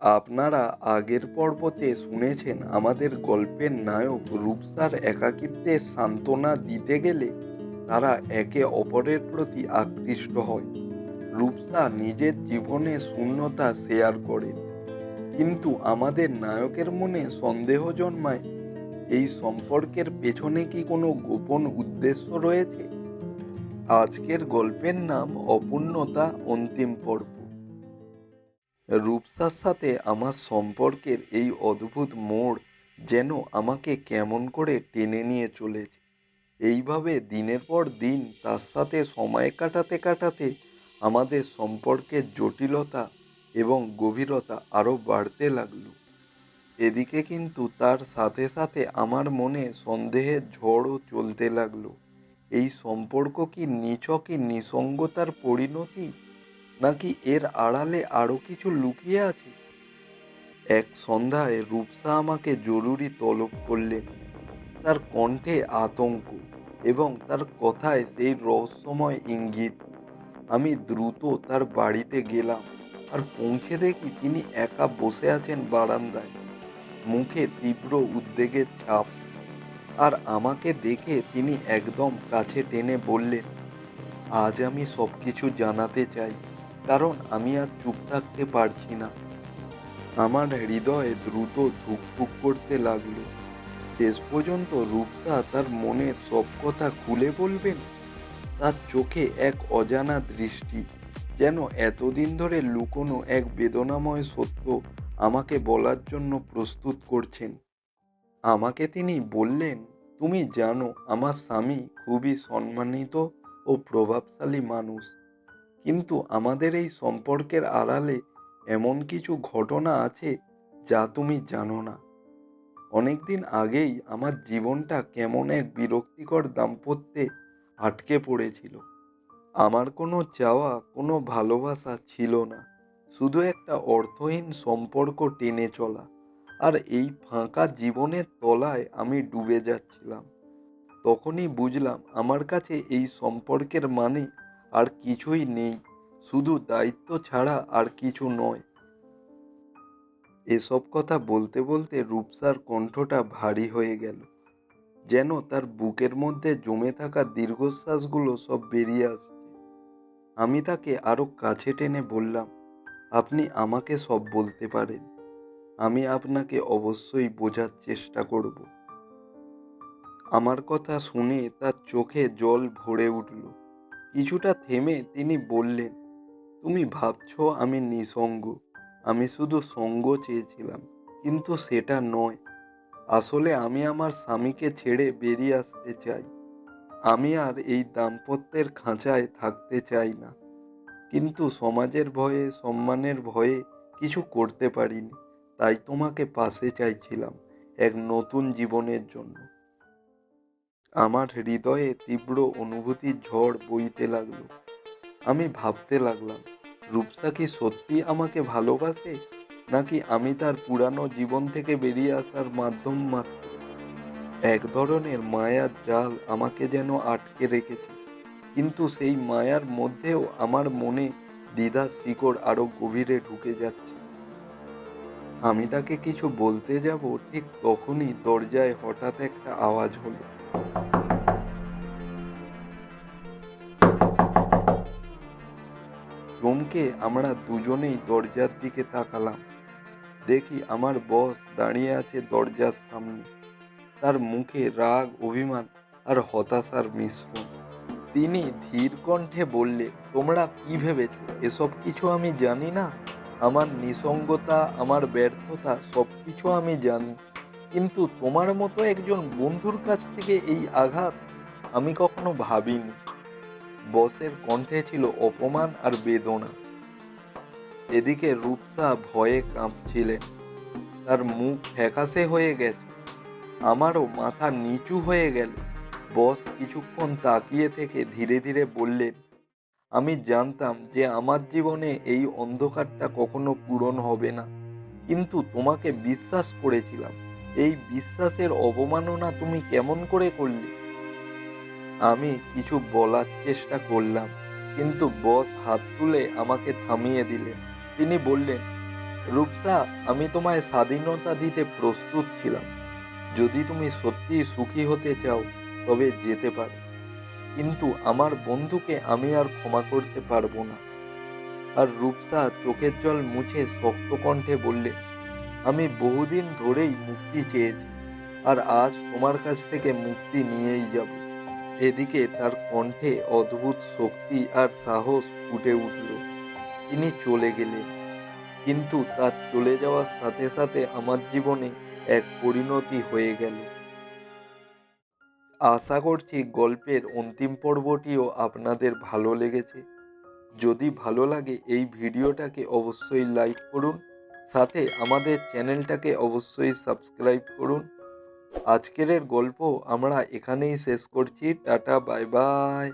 আপনারা আগের পর্বতে শুনেছেন আমাদের গল্পের নায়ক রূপসার একাকিত্বে সান্ত্বনা দিতে গেলে তারা একে অপরের প্রতি আকৃষ্ট হয়। রূপসা নিজের জীবনে শূন্যতা শেয়ার করেন। কিন্তু আমাদের নায়কের মনে সন্দেহ জন্মায়, এই সম্পর্কের পেছনে কি কোনো গোপন উদ্দেশ্য রয়েছে? আজকের গল্পের নাম অপূর্ণতা অন্তিম পর্ব। রূপসার সাথে আমার সম্পর্কের এই অদ্ভুত মোড় যেন আমাকে কেমন করে টেনে নিয়ে চলেছে। এইভাবে দিনের পর দিন তার সাথে সময় কাটাতে কাটাতে আমাদের সম্পর্কের জটিলতা এবং গভীরতা আরও বাড়তে লাগল। এদিকে কিন্তু তার সাথে সাথে আমার মনে সন্দেহের ঝড়ও চলতে লাগল। এই সম্পর্ক কি নিছকই নিসঙ্গতার পরিণতি নাকি এর আড়ালে আরও কিছু লুকিয়ে আছে? এক সন্ধ্যায় রূপসা আমাকে জরুরি তলব করলেন। তার কণ্ঠে আতঙ্ক এবং তার কথায় সেই রহস্যময় ইঙ্গিত। আমি দ্রুত তার বাড়িতে গেলাম আর পৌঁছে দেখি তিনি একা বসে আছেন বারান্দায়। মুখে তীব্র উদ্বেগের ছাপ। আর আমাকে দেখে তিনি একদম কাছে টেনে বললেন, আজ আমি সব কিছু জানাতে চাই। কারণ আমি আর চুপ থাকতে পারছি না। আমার হৃদয়ে দ্রুত ধুকপুক করতে লাগল। শেষ পর্যন্ত রূপসা তার মনের সব কথা খুলে বলবেন? তার চোখে এক অজানা দৃষ্টি, যেন এতদিন ধরে লুকোনো এক বেদনাময় সত্য আমাকে বলার জন্য প্রস্তুত করছেন। আমাকে তিনি বললেন, তুমি জানো, আমার স্বামী খুবই সম্মানিত ও প্রভাবশালী মানুষ। কিন্তু আমাদের এই সম্পর্কের আড়ালে এমন কিছু ঘটনা আছে যা তুমি জানো না। অনেকদিন আগেই আমার জীবনটা কেমন এক বিরক্তিকর দাম্পত্যে আটকে পড়েছিল। আমার কোনো চাওয়া, কোনো ভালোবাসা ছিল না। শুধু একটা অর্থহীন সম্পর্ক টেনে চলা আর এই ফাঁকা জীবনের তলায় আমি ডুবে যাচ্ছিলাম। তখনই বুঝলাম আমার কাছে এই সম্পর্কের মানে আর কিছুই নেই। শুধু দায়িত্ব ছাড়া আর কিছু নয়। এসব কথা বলতে বলতে রূপসার কণ্ঠটা ভারী হয়ে গেল। যেন তার বুকের মধ্যে জমে থাকা দীর্ঘশ্বাসগুলো সব বেরিয়ে আসছে। আমি তাকে আরও কাছে টেনে বললাম, আপনি আমাকে সব বলতে পারেন। আমি আপনাকে অবশ্যই বোঝার চেষ্টা করব। আমার কথা শুনে তার চোখে জল ভরে উঠল। কিছুটা থেমে তিনি বললেন, তুমি ভাবছ আমি নিঃসঙ্গ। আমি শুধু সঙ্গ চেয়েছিলাম, কিন্তু সেটা নয়। আসলে আমি আমার স্বামীকে ছেড়ে বেরিয়ে আসতে চাই। আমি আর এই দাম্পত্যের খাঁচায় থাকতে চাই না। কিন্তু সমাজের ভয়ে, সম্মানের ভয়ে কিছু করতে পারিনি। তাই তোমাকে পাশে চাইছিলাম, এক নতুন জীবনের জন্য। আমার হৃদয়ে তীব্র অনুভূতির ঝড় বইতে লাগল। আমি ভাবতে লাগলাম, রূপসা কি সত্যি আমাকে ভালোবাসে, নাকি আমি তার পুরানো জীবন থেকে বেরিয়ে আসার মাধ্যম মাত্র? এক ধরনের মায়ার জাল আমাকে যেন আটকে রেখেছে, কিন্তু সেই মায়ার মধ্যেও আমার মনে দ্বিধার শিকড় আরও গভীরে ঢুকে যাচ্ছে। আমি তাকে কিছু বলতে যাব ঠিক তখনই দরজায় হঠাৎ একটা আওয়াজ হলো। চমকে আমরা দুজনেই দরজার দিকে তাকালাম। দেখি আমার বস দাঁড়িয়ে আছে দরজার সামনে। তার মুখে রাগ, অভিমান আর হতাশার মিশ্রণ। তিনি ধীর কণ্ঠে বললে, তোমরা কি ভেবেছ? এসব কিছু আমি জানি না। আমার নিসঙ্গতা, আমার ব্যর্থতা সব কিছু আমি জানি। কিন্তু তোমার মতো একজন বন্ধুর কাছ থেকে এই আঘাত আমি কখনো ভাবিনি। বসের কণ্ঠে ছিল অপমান আর বেদনা। এদিকে রূপসা ভয়ে কাঁপছিলেন তার মুখ ফ্যাকাশে হয়ে গেছে। আমারও মাথা নিচু হয়ে গেল। বস কিছুক্ষণ তাকিয়ে থেকে ধীরে ধীরে বললেন, আমি জানতাম যে আমার জীবনে এই অন্ধকারটা কখনো পূরণ হবে না। কিন্তু তোমাকে বিশ্বাস করেছিলাম। এই বিশ্বাসের অবমাননা তুমি কেমন করে করলে? আমি কিছু বলার চেষ্টা করলাম, কিন্তু বস হাত তুলে আমাকে থামিয়ে দিলেন। তিনি বললেন, রূপসা, আমি তোমায় স্বাধীনতা দিতে প্রস্তুত ছিলাম। যদি তুমি সত্যি সুখী হতে চাও, তবে যেতে পারো। কিন্তু আমার বন্ধুকে আমি আর ক্ষমা করতে পারব না। আর রূপসা চোখের জল মুছে শক্ত কণ্ঠে বললে আমি বহুদিন ধরেই মুক্তি চেয়েছি, আর আজ তোমার কাছ থেকে মুক্তি নিয়েই যাব। এদিকে তার কণ্ঠে অদ্ভুত শক্তি আর সাহস ফুটে উঠল। তিনি চলে গেলেন, কিন্তু তার চলে যাওয়ার সাথে সাথে আমার জীবনে এক পরিণতি হয়ে গেল। আশা করছি গল্পের অন্তিম পর্বটিও আপনাদের ভালো লেগেছে। যদি ভালো লাগে এই ভিডিওটাকে অবশ্যই লাইক করুন সাথে আমাদের চ্যানেলটাকে অবশ্যই সাবস্ক্রাইব করুন। আজকের গল্প আমরা এখানেই শেষ করছি। Tata, bye bye.